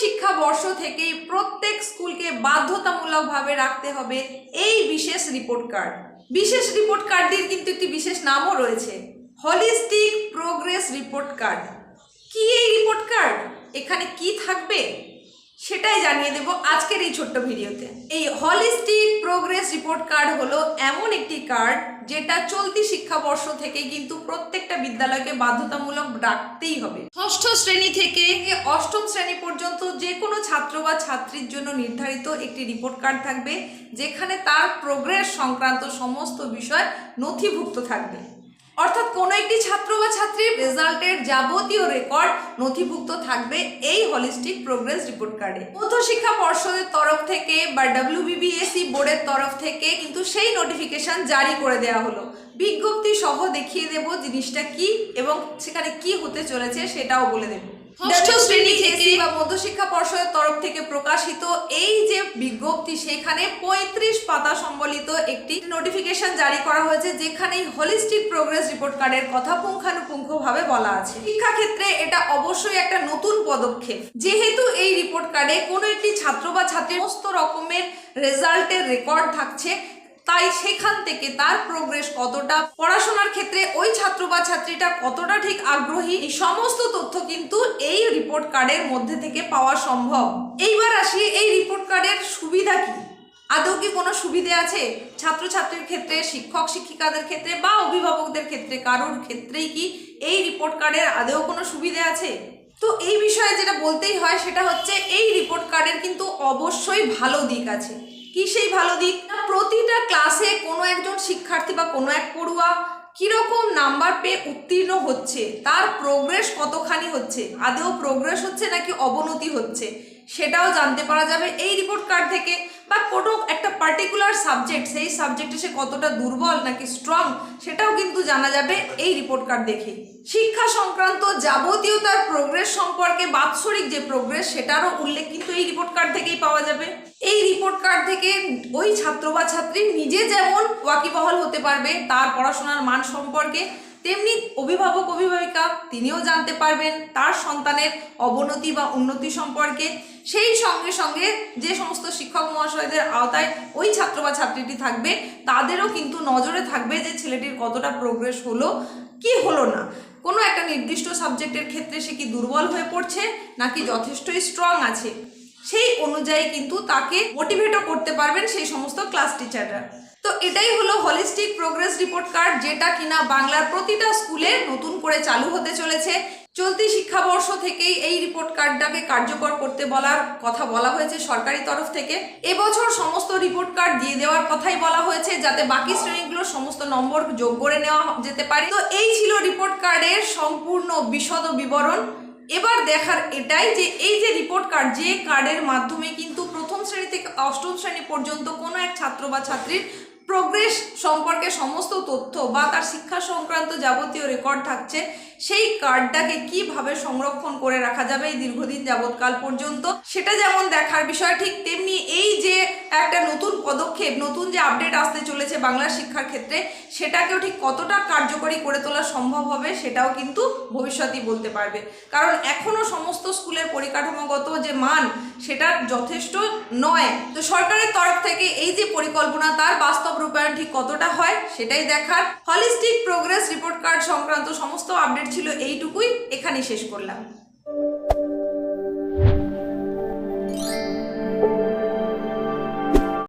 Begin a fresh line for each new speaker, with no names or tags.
শিক্ষা বর্ষ থেকেই প্রত্যেক স্কুলকে বাধ্যতামূলকভাবে রাখতে হবে এই বিশেষ রিপোর্ট কার্ড বিশেষ রিপোর্ট কার্ডটির কিন্তু একটি বিশেষ নামও রয়েছে হলিস্টিক প্রোগ্রেস রিপোর্ট কার্ড কি এই রিপোর্ট কার্ড এখানে কি থাকবে? সেটাই জানিয়ে দেব আজকের এই ছোট্ট ভিডিওতে। এই হলিস্টিক প্রোগ্রেস রিপোর্ট কার্ড হলো এমন একটি কার্ড যেটা চলতি শিক্ষাবর্ষ থেকে কিন্তু প্রত্যেকটা বিদ্যালয়কে বাধ্যতামূলক রাখতেই হবে। ষষ্ঠ শ্রেণি থেকে অষ্টম শ্রেণি পর্যন্ত যে কোনো ছাত্র বা ছাত্রীর জন্য নির্ধারিত একটি রিপোর্ট কার্ড থাকবে যেখানে তার প্রোগ্রেস সংক্রান্ত সমস্ত বিষয় নথিভুক্ত থাকবে। অর্থাৎ কোনো একটি ছাত্র বা ছাত্রীর রেজাল্টের যাবতীয় রেকর্ড নথিভুক্ত থাকবে এই হলিস্টিক প্রোগ্রেস রিপোর্ট কার্ডে মধ্যশিক্ষা পর্ষদের তরফ থেকে বা ডাব্লিউবিবিএসি বোর্ডের তরফ থেকে কিন্তু সেই নোটিফিকেশান জারি করে দেওয়া হলো। বিজ্ঞপ্তি সহ দেখিয়ে দেব জিনিসটা কি এবং সেখানে কি হতে চলেছে সেটাও বলে দেব। ষষ্ঠ শ্রেণি থেকে বা মধ্যশিক্ষা পর্ষদের তরফ থেকে প্রকাশিত এই যে বিজ্ঞপ্তি সেখানে পঁয়ত্রিশ পাতা সম্বলিত একটি নোটিফিকেশন জারি করা হয়েছে যেখানে হলিস্টিক প্রোগ্রেস রিপোর্ট কার্ডের কথা পুঙ্খানুপুঙ্খভাবে বলা আছে। শিক্ষাক্ষেত্রে এটা অবশ্যই একটা নতুন পদক্ষেপ। যেহেতু এই রিপোর্ট কার্ডে কোনো একটি ছাত্র বা ছাত্রীর সমস্ত রকমের রেজাল্টের রেকর্ড থাকছে তাই সেখান থেকে তার প্রোগ্রেস কতটা? পড়াশোনার ক্ষেত্রে ওই ছাত্র বা ছাত্রীটা কতটা ঠিক আগ্রহী? এই সমস্ত তথ্য কিন্তু এই রিপোর্ট কার্ডের মধ্যে থেকে পাওয়া সম্ভব। এইবার আসি, এই রিপোর্ট কার্ডের সুবিধা কি? আদৌ কি কোনো সুবিধে আছে? ছাত্রছাত্রীর ক্ষেত্রে, শিক্ষক শিক্ষিকাদের ক্ষেত্রে বা অভিভাবকদের ক্ষেত্রে কারোর ক্ষেত্রেই কি এই রিপোর্ট কার্ডের আদৌ কোনো সুবিধে আছে? তো এই বিষয়ে যেটা বলতেই হয় সেটা হচ্ছে, এই রিপোর্ট কার্ডের কিন্তু অবশ্যই ভালো দিক আছে। কি সেই ভালো দিক? না, প্রতিটা ক্লাসে কোনো একজন শিক্ষার্থী বা কোনো এক পড়ুয়া কীরকম নাম্বার পেয়ে উত্তীর্ণ হচ্ছে? তার প্রোগ্রেস কতখানি হচ্ছে? আদেও প্রোগ্রেস হচ্ছে নাকি অবনতি হচ্ছে? সেটাও জানতে পারা যাবে এই রিপোর্ট কার্ড থেকে। বা কোনো একটা পার্টিকুলার সাবজেক্ট সেই সাবজেক্টে সে কতটা দুর্বল নাকি স্ট্রং সেটাও কিন্তু জানা যাবে এই রিপোর্ট কার্ড দেখে। শিক্ষা সংক্রান্ত যাবতীয় তার প্রোগ্রেস সম্পর্কে বাৎসরিক যে প্রোগ্রেস সেটারও উল্লেখ কিন্তু এই রিপোর্ট কার্ড থেকেই পাওয়া যাবে। রিপোর্ট কার্ড থেকে ওই ছাত্র বা ছাত্রী নিজে যেমন ওয়াকিবহাল হতে পারবে, তার পড়াশোনার মান সম্পর্কে, তেমনি অভিভাবক, অভিভাবিকা তিনিও জানতে পারবেন তার সন্তানের অবনতি বা উন্নতি সম্পর্কে। সেই সঙ্গে সঙ্গে যে সমস্ত শিক্ষক মহাশয়দের আওতায় ওই ছাত্র বা ছাত্রীটি থাকবে, তাদেরও কিন্তু নজরে থাকবে যে ছেলেটির কতটা প্রোগ্রেস হলো, কি হলো না। কোনো একটা নির্দিষ্ট সাবজেক্টের ক্ষেত্রে সে কি দুর্বল হয়ে পড়ছে, নাকি যথেষ্টই স্ট্রং আছে? সেই অনুযায়ী কিন্তু তাকে মোটিভেটও করতে পারবেন সেই সমস্ত ক্লাস টিচাররা তো এটাই হলো হলিস্টিক প্রোগ্রেস রিপোর্ট কার্ড যেটা কিনা বাংলার প্রতিটা স্কুলে নতুন করে চালু হতে চলেছে। চলতি শিক্ষাবর্ষ থেকেই এই রিপোর্ট কার্ডটাকে কার্যকর করতে বলার কথা বলা হয়েছে সরকারি তরফ থেকে। এবছর সমস্ত রিপোর্ট কার্ড দিয়ে দেওয়ার কথাই বলা হয়েছে, যাতে বাকি শ্রেণীগুলোর সমস্ত নম্বর যোগ করে নেওয়া যেতে পারে। তো এই ছিল রিপোর্ট কার্ডের সম্পূর্ণ বিশদ বিবরণ। এবার দেখার এটাই যে এই যে রিপোর্ট কার্ড যে কার্ডের মাধ্যমে কিন্তু প্রথম শ্রেণি থেকে অষ্টম শ্রেণি পর্যন্ত কোনো এক ছাত্র বা ছাত্রীর প্রোগ্রেস সম্পর্কে সমস্ত তথ্য বা তার শিক্ষা সংক্রান্ত যাবতীয় রেকর্ড থাকছে, সেই কার্ডটাকে কীভাবে সংরক্ষণ করে রাখা যাবে এই দীর্ঘদিন যাবৎকাল পর্যন্ত, সেটা যেমন দেখার বিষয়, ঠিক তেমনি এই যে একটা নতুন পদক্ষেপ, নতুন যে আপডেট আসতে চলেছে বাংলা শিক্ষার ক্ষেত্রে, সেটাকেও ঠিক কতটা কার্যকরী করে তোলা সম্ভব হবে, সেটাও কিন্তু ভবিষ্যতেই বলতে পারবে। কারণ এখনও সমস্ত স্কুলের পরিকাঠামোগত যে মান, সেটা যথেষ্ট নয়। তো সরকারের তরফ থেকে এই পরিকল্পনা তার বাস্তব রূপায়ণ ঠিক কতটা হয় সেটাই দেখার হলিস্টিক প্রোগ্রেস রিপোর্ট কার্ড সংক্রান্ত সমস্ত আপডেট ছিল এইটুকুই এখানেই শেষ করলাম।